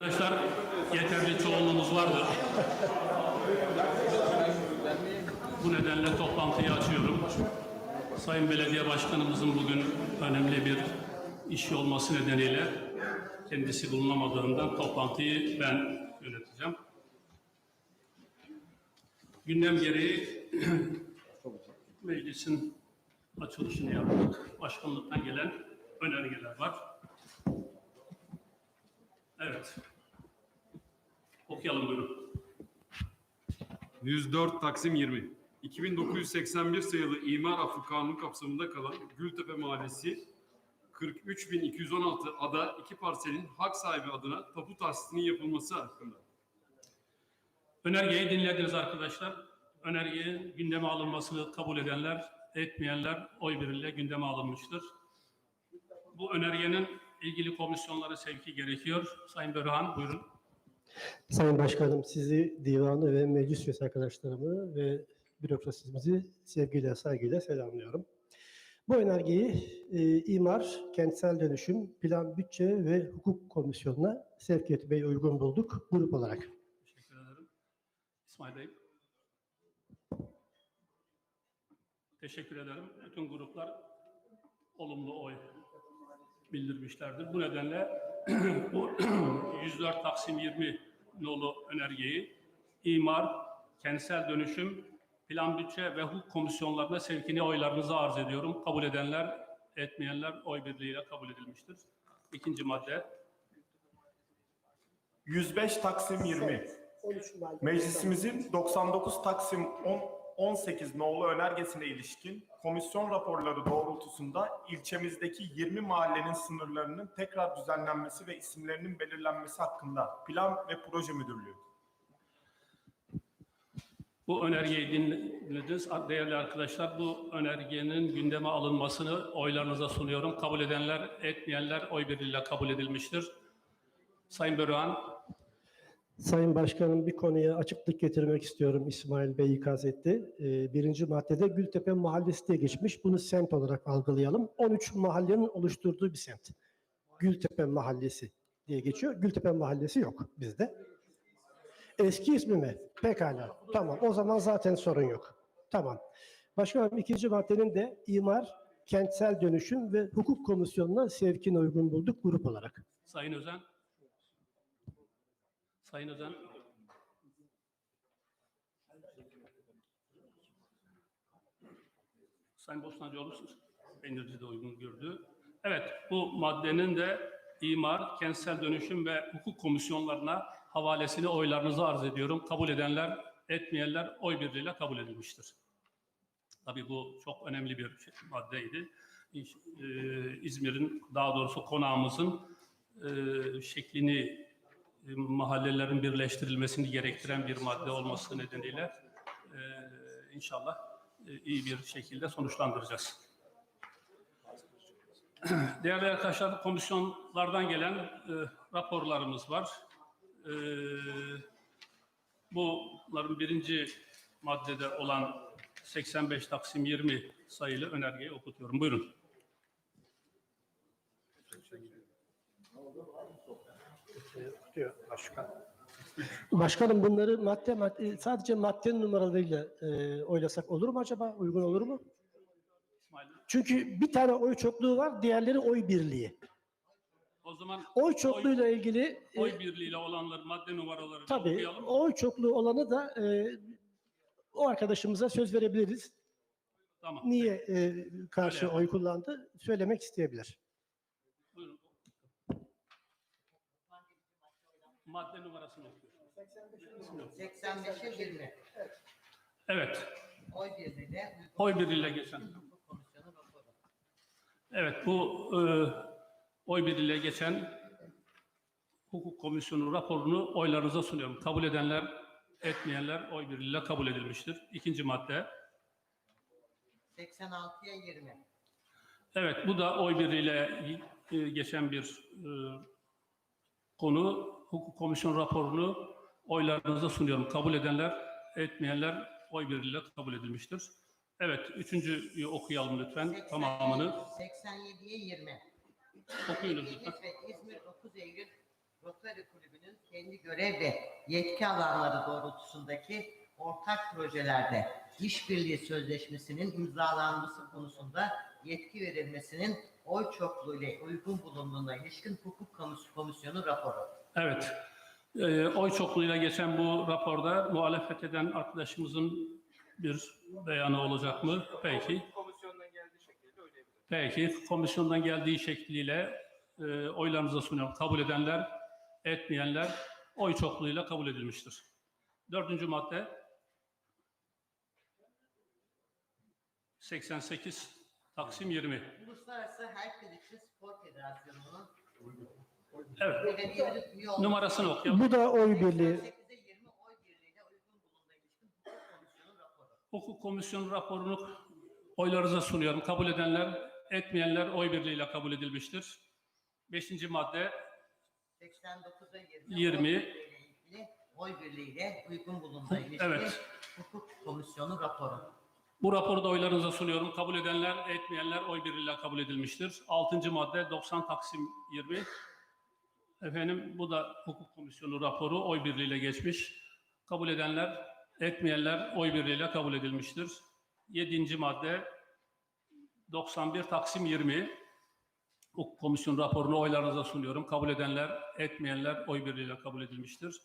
Arkadaşlar yeterli çoğunluğumuz vardır. Bu nedenle toplantıyı açıyorum. Sayın Belediye Başkanımızın bugün önemli bir işi olması nedeniyle kendisi bulunamadığından toplantıyı ben yöneteceğim. Gündem gereği meclisin açılışını yaptık. Başkanlıktan gelen önergeler var. Evet. Okuyalım buyurun. 104 Taksim 20. 2981 sayılı İmar Affı Kanunu kapsamında kalan Gültepe Mahallesi 43216 ada iki parselin hak sahibi adına tapu tahsisinin yapılması hakkında. Önergeyi dinlediniz arkadaşlar. Önergeyi gündeme alınmasını kabul edenler, etmeyenler oy birliğiyle gündeme alınmıştır. Bu önergenin ilgili komisyonlara sevki gerekiyor. Sayın Börhan buyurun. Sayın Başkanım sizi divanı ve meclis üyesi arkadaşlarımı ve bürokrasimizi sevgiyle saygıyla selamlıyorum. Bu önergeyi e, İmar, Kentsel Dönüşüm, Plan, Bütçe ve Hukuk Komisyonu'na sevk etmeyi uygun bulduk grup olarak. Teşekkür ederim. İsmail Bey. Teşekkür ederim. Bütün gruplar olumlu oy bildirmişlerdir. Bu nedenle bu 104 Taksim 20 nolu önergeyi imar, kentsel dönüşüm, plan bütçe ve hukuk komisyonlarına sevkini oylarınıza arz ediyorum. Kabul edenler, etmeyenler oy birliğiyle kabul edilmiştir. İkinci madde. 105 Taksim 20. Meclisimizin 99 Taksim 10 18 nolu önergesine ilişkin komisyon raporları doğrultusunda ilçemizdeki 20 mahallenin sınırlarının tekrar düzenlenmesi ve isimlerinin belirlenmesi hakkında Plan ve Proje Müdürlüğü. Bu önergeyi dinlediniz. Değerli arkadaşlar bu önergenin gündeme alınmasını oylarınıza sunuyorum. Kabul edenler, etmeyenler oy birliğiyle kabul edilmiştir. Sayın Börühan, Sayın Başkanım bir konuya açıklık getirmek istiyorum. İsmail Bey ikaz etti. Ee, birinci maddede Gültepe Mahallesi diye geçmiş. Bunu semt olarak algılayalım. 13 mahallenin oluşturduğu bir semt. Gültepe Mahallesi diye geçiyor. Gültepe Mahallesi yok bizde. Eski ismi mi? Pekala. Tamam. O zaman zaten sorun yok. Tamam. Başkanım ikinci maddenin de imar, kentsel dönüşüm ve hukuk komisyonuna sevkine uygun bulduk grup olarak. Sayın Özen. Sayın Özen. Sayın Bostancıoğlu Beynirci de uygun gördü. Evet, bu maddenin de imar, kentsel dönüşüm ve hukuk komisyonlarına havalesini oylarınıza arz ediyorum. Kabul edenler, etmeyenler oy birliğiyle kabul edilmiştir. Tabii bu çok önemli bir şey- maddeydi. E, İzmir'in, daha doğrusu konağımızın e, şeklini, mahallelerin birleştirilmesini gerektiren bir madde olması nedeniyle e, inşallah e, iyi bir şekilde sonuçlandıracağız. Değerli arkadaşlar, komisyonlardan gelen e, raporlarımız var. E, bunların birinci maddede olan 85 Taksim 20 sayılı önergeyi okutuyorum. Buyurun. Başkanım bunları madde madde sadece madde numaralarıyla e, oylasak olur mu acaba? Uygun olur mu? İsmail, Çünkü bir tane oy çokluğu var, diğerleri oy birliği. o zaman Oy çokluğuyla ilgili e, oy birliğiyle olanlar madde numaraları tabii okuyalım. oy çokluğu olanı da e, o arkadaşımıza söz verebiliriz. Tamam. Niye e, karşı Öyle oy kullandı söylemek isteyebilir. Buyurun. Madde numarasını okuyor. 85'e 20. Evet. Oy birliğiyle Oy birliğiyle geçen. Evet bu e, oy birliğiyle geçen hukuk komisyonu raporunu oylarınıza sunuyorum. Kabul edenler, etmeyenler oy birliğiyle kabul edilmiştir. İkinci madde. 86'ya 20. Evet, bu da oy birliğiyle e, geçen bir e, konu. Hukuk komisyon raporunu oylarınıza sunuyorum. Kabul edenler, etmeyenler oy birliğiyle kabul edilmiştir. Evet, üçüncüyü okuyalım lütfen tamamını. 87'ye 20. Okuyunuz lütfen. Ve İzmir 9 Eylül Rotary Kulübü'nün kendi görev ve yetki alanları doğrultusundaki ortak projelerde işbirliği sözleşmesinin imzalanması konusunda yetki verilmesinin oy çokluğuyla uygun bulunduğuna ilişkin Hukuk Komis- Komisyonu raporu. Evet. Ee, oy çokluğuyla geçen bu raporda muhalefet eden arkadaşımızın bir beyanı olacak mı? Peki. Komisyondan geldiği şekilde öyle Peki. Komisyondan geldiği şekliyle e, oylarınıza sunuyorum. Kabul edenler, etmeyenler oy çokluğuyla kabul edilmiştir. Dördüncü madde 88 Taksim 20. Uluslararası Spor Federasyonu'nun Evet. Numarasını okuyalım. Bu da oy birliği. 88'e 20 oy birliğiyle uygun bulunduğuna ilişkin Hukuk Komisyonu raporu. Hukuk Komisyonu raporunu oylarınıza sunuyorum. Kabul edenler, etmeyenler oy birliğiyle kabul edilmiştir. Beşinci madde 89'a 20, 20. oy birliğiyle ilgili oy birliğiyle uygun bulunduğuna ilişkin Evet. Hukuk Komisyonu raporu. Bu raporu da oylarınıza sunuyorum. Kabul edenler, etmeyenler oy birliğiyle kabul edilmiştir. Altıncı madde 90 Taksim 20. Efendim bu da Hukuk Komisyonu raporu oy birliğiyle geçmiş. Kabul edenler, etmeyenler oy birliğiyle kabul edilmiştir. Yedinci madde 91 Taksim 20. Hukuk Komisyonu raporunu oylarınıza sunuyorum. Kabul edenler, etmeyenler oy birliğiyle kabul edilmiştir.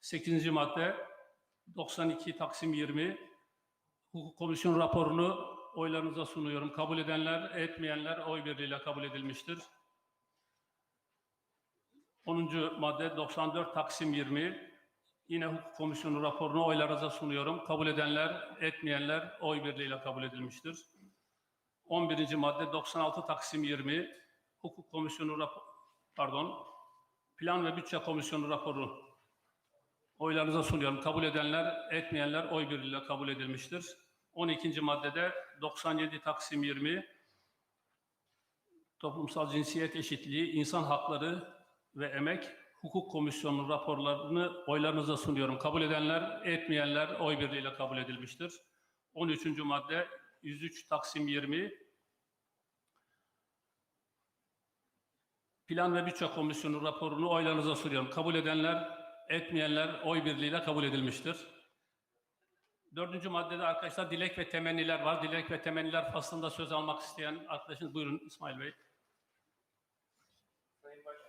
Sekizinci madde 92 Taksim 20. Hukuk Komisyonu raporunu oylarınıza sunuyorum. Kabul edenler, etmeyenler oy birliğiyle kabul edilmiştir. 10. madde 94 Taksim 20. Yine Hukuk Komisyonu raporunu oylarınıza sunuyorum. Kabul edenler, etmeyenler oy birliğiyle kabul edilmiştir. 11. madde 96 Taksim 20. Hukuk Komisyonu rapor pardon. Plan ve Bütçe Komisyonu raporu oylarınıza sunuyorum. Kabul edenler, etmeyenler oy birliğiyle kabul edilmiştir. 12. maddede 97 Taksim 20 toplumsal cinsiyet eşitliği, insan hakları ve emek hukuk komisyonu raporlarını oylarınıza sunuyorum. Kabul edenler, etmeyenler oy birliğiyle kabul edilmiştir. 13. madde 103 Taksim 20 Plan ve Bütçe Komisyonu raporunu oylarınıza sunuyorum. Kabul edenler, etmeyenler oy birliğiyle kabul edilmiştir. Dördüncü maddede arkadaşlar dilek ve temenniler var. Dilek ve temenniler faslında söz almak isteyen arkadaşınız buyurun İsmail Bey. Sayın Başkan.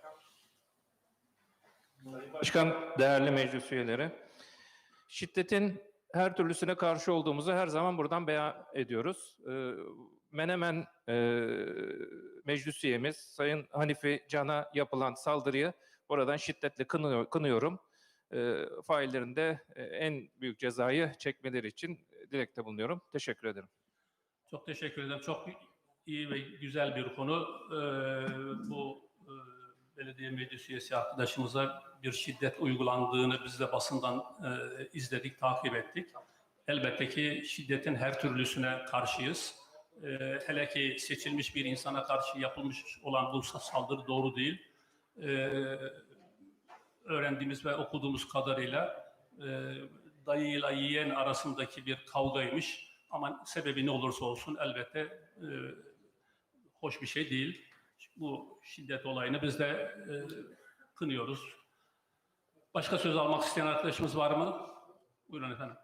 Sayın Başkan, değerli meclis üyeleri. Şiddetin her türlüsüne karşı olduğumuzu her zaman buradan beyan ediyoruz. Ee, Menemen e, meclis üyemiz Sayın Hanifi Can'a yapılan saldırıyı buradan şiddetle kınıyor- kınıyorum. E, de e, en büyük cezayı çekmeleri için dilekte bulunuyorum. Teşekkür ederim. Çok teşekkür ederim. Çok iyi ve güzel bir konu. Ee, bu e, belediye meclis üyesi arkadaşımıza bir şiddet uygulandığını biz de basından e, izledik, takip ettik. Elbette ki şiddetin her türlüsüne karşıyız. Ee, hele ki seçilmiş bir insana karşı yapılmış olan bu saldırı doğru değil. Ee, öğrendiğimiz ve okuduğumuz kadarıyla e, dayıyla yeğen arasındaki bir kavgaymış. Ama sebebi ne olursa olsun elbette e, hoş bir şey değil. Bu şiddet olayını biz de e, kınıyoruz. Başka söz almak isteyen arkadaşımız var mı? Buyurun efendim.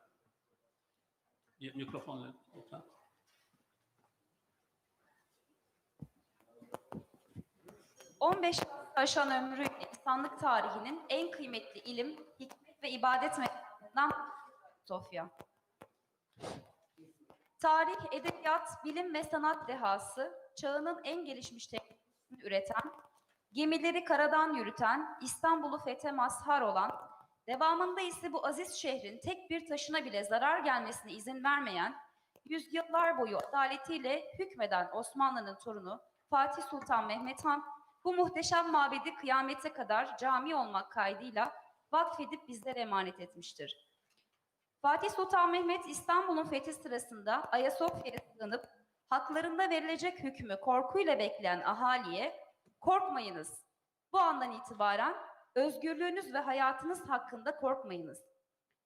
Bir Mikrofon lütfen. ...15 aşan ömrü insanlık tarihinin en kıymetli ilim, hikmet ve ibadet metodusundan Sofya. Tarih, edebiyat, bilim ve sanat dehası, çağının en gelişmiş teknolojisini üreten, gemileri karadan yürüten, İstanbul'u fethe mazhar olan, devamında ise bu aziz şehrin tek bir taşına bile zarar gelmesine izin vermeyen, yüzyıllar boyu adaletiyle hükmeden Osmanlı'nın torunu Fatih Sultan Mehmet Han, bu muhteşem mabedi kıyamete kadar cami olmak kaydıyla vakfedip bizlere emanet etmiştir. Fatih Sultan Mehmet İstanbul'un fethi sırasında Ayasofya'ya sığınıp haklarında verilecek hükmü korkuyla bekleyen ahaliye korkmayınız. Bu andan itibaren özgürlüğünüz ve hayatınız hakkında korkmayınız.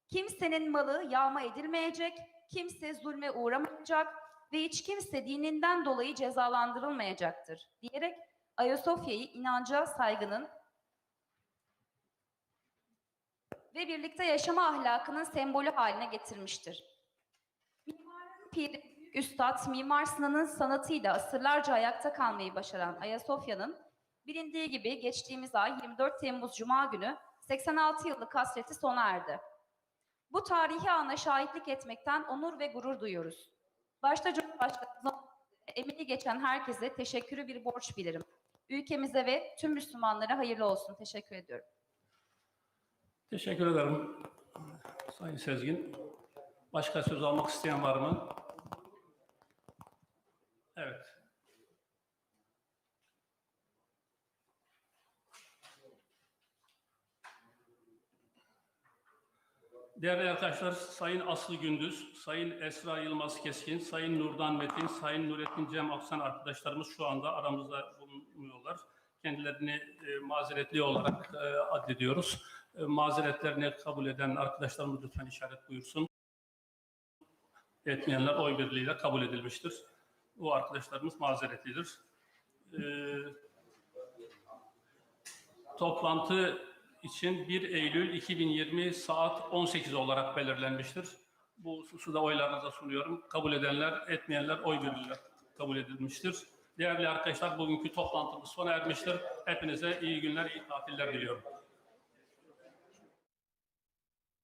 Kimsenin malı yağma edilmeyecek, kimse zulme uğramayacak ve hiç kimse dininden dolayı cezalandırılmayacaktır diyerek Ayasofya'yı inanca saygının ve birlikte yaşama ahlakının sembolü haline getirmiştir. Mimarın Üstad Mimar Sinan'ın sanatıyla asırlarca ayakta kalmayı başaran Ayasofya'nın bilindiği gibi geçtiğimiz ay 24 Temmuz Cuma günü 86 yıllık hasreti sona erdi. Bu tarihi ana şahitlik etmekten onur ve gurur duyuyoruz. Başta Cumhurbaşkanımıza emeği geçen herkese teşekkürü bir borç bilirim. Ülkemize ve tüm Müslümanlara hayırlı olsun. Teşekkür ediyorum. Teşekkür ederim Sayın Sezgin. Başka söz almak isteyen var mı? Evet. Değerli arkadaşlar, Sayın Aslı Gündüz, Sayın Esra Yılmaz Keskin, Sayın Nurdan Metin, Sayın Nurettin Cem Aksan arkadaşlarımız şu anda aramızda bulunuyorlar. Kendilerini e, mazeretli olarak e, addediyoruz. E, mazeretlerini kabul eden arkadaşlarımız lütfen işaret buyursun. Etmeyenler oy birliğiyle kabul edilmiştir. Bu arkadaşlarımız mazeretlidir. E, toplantı için 1 Eylül 2020 saat 18 olarak belirlenmiştir. Bu hususu oylarınıza sunuyorum. Kabul edenler, etmeyenler oy birliğiyle kabul edilmiştir. Değerli arkadaşlar bugünkü toplantımız sona ermiştir. Hepinize iyi günler, iyi tatiller diliyorum.